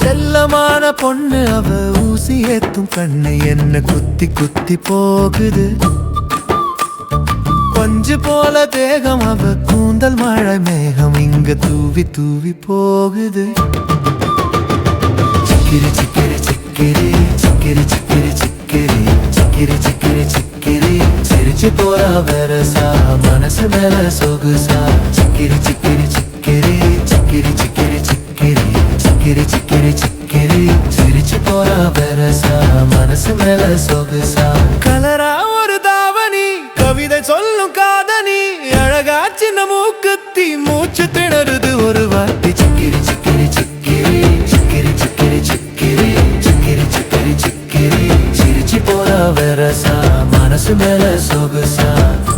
செல்லமான பொண்ணு அவ ஊசி ஏத்தும் கண்ணு என்ன குத்தி குத்தி போகுது. பஞ்சு போல தேகம் அவ கூந்தல் மழை மேகம் இங்க தூவி தூவி போகுது. சிக்கிரி சிக்கிரி சிக்கிரி சிக்கிரி சிக்கிரி சிக்கிரி சிக்கிரி சிக்கிரி சிக்கிரி சிரிச்சு போறா வெரசா மனசு மேல சொகுசா. சிக்கிரி சிக்கிரி சிக்கிரி சிக்கிரி சிக்கிரி சிக்கிரி சிக்கிரி சிக்கிரி சிக்கிரி. சிரிச்சு போறா வெரசா மனசு மேல சொகுசா. கலரா ஒரு தாவணி கவிதை சொல்லும் காதனி அழகா சின்ன மூக்குத்தி மூச்சு திணறுது ஒரு வார்த்தை. சிக்கிரி ራስ ብሳት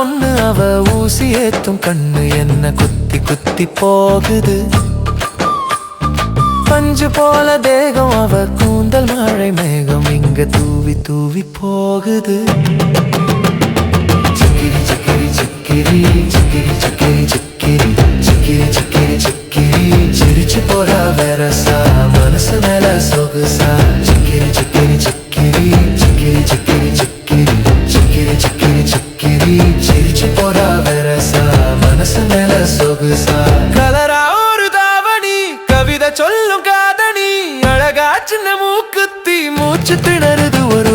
பொண்ணு அவ ஊசி ஏத்தும் கண்ணு என்ன குத்தி குத்தி போகுது? பஞ்சு போல தேகம் அவ கூந்தல் மழை மேகம் இங்க தூவி தூவி போகுது. சிக்கிரி சிக்கிரி சிக்கிரி சிக்கிரி சிக்கிரி சிக்கிரி சிக்கிரி சிக்கிரி சிக்கிரி சிரிச்சு போறா வேற சொல்லும் காதணி அழகா சின்ன மூக்குத்தி மூச்சு திணறுது ஒரு